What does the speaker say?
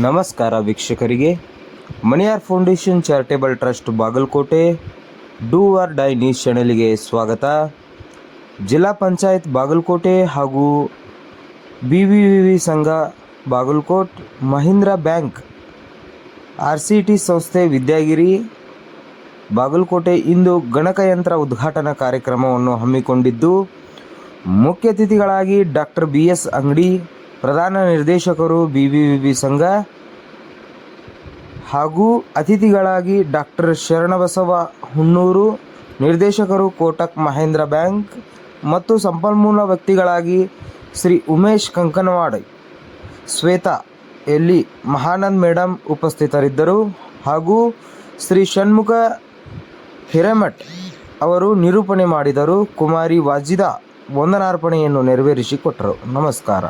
ನಮಸ್ಕಾರ ವೀಕ್ಷಕರಿಗೆ. Maniyar foundation charitable trust Bagalkote do or die news ಚಾನೆಲ್ಗೆ ಸ್ವಾಗತ. ಜಿಲ್ಲಾ ಪಂಚಾಯತ್ ಬಾಗಲಕೋಟೆ ಹಾಗೂ B V Sangha Bagalkot, Mahindra bank R C T ಸಂಸ್ಥೆ ವಿದ್ಯಾಗಿರಿ, ಬಾಗಲಕೋಟೆ ಇಂದು ಗಣಕಯಂತ್ರ ಉದ್ಘಾಟನಾ ಕಾರ್ಯಕ್ರಮವನ್ನು ಹಮ್ಮಿಕೊಂಡಿದ್ದು, ಮುಖ್ಯ ಅತಿಥಿಗಳಾಗಿ ಡಾಕ್ಟರ್ ಬಿ ಎಸ್ ಅಂಗಡಿ ಪ್ರಧಾನ ನಿರ್ದೇಶಕರು ಬಿ ಬಿ ವಿ ಬಿ ಸಂಘ ಹಾಗೂ ಅತಿಥಿಗಳಾಗಿ ಡಾಕ್ಟರ್ ಶರಣಬಸವ ಹುಣ್ಣೂರು ನಿರ್ದೇಶಕರು ಕೋಟಕ್ ಮಹೇಂದ್ರ ಬ್ಯಾಂಕ್ ಮತ್ತು ಸಂಪನ್ಮೂಲ ವ್ಯಕ್ತಿಗಳಾಗಿ ಶ್ರೀ ಉಮೇಶ್ ಕಂಕನವಾಡ್, ಶ್ವೇತಾ ಎಲ್ಲಿ ಮಹಾನಂದ್ ಮೇಡಮ್ ಉಪಸ್ಥಿತರಿದ್ದರು ಹಾಗೂ ಶ್ರೀ ಷಣ್ಮುಖ ಹಿರೇಮಠ್ ಅವರು ನಿರೂಪಣೆ ಮಾಡಿದರು. ಕುಮಾರಿ ವಾಜಿದ ವಂದನಾರ್ಪಣೆಯನ್ನು ನೆರವೇರಿಸಿಕೊಟ್ಟರು. ನಮಸ್ಕಾರ.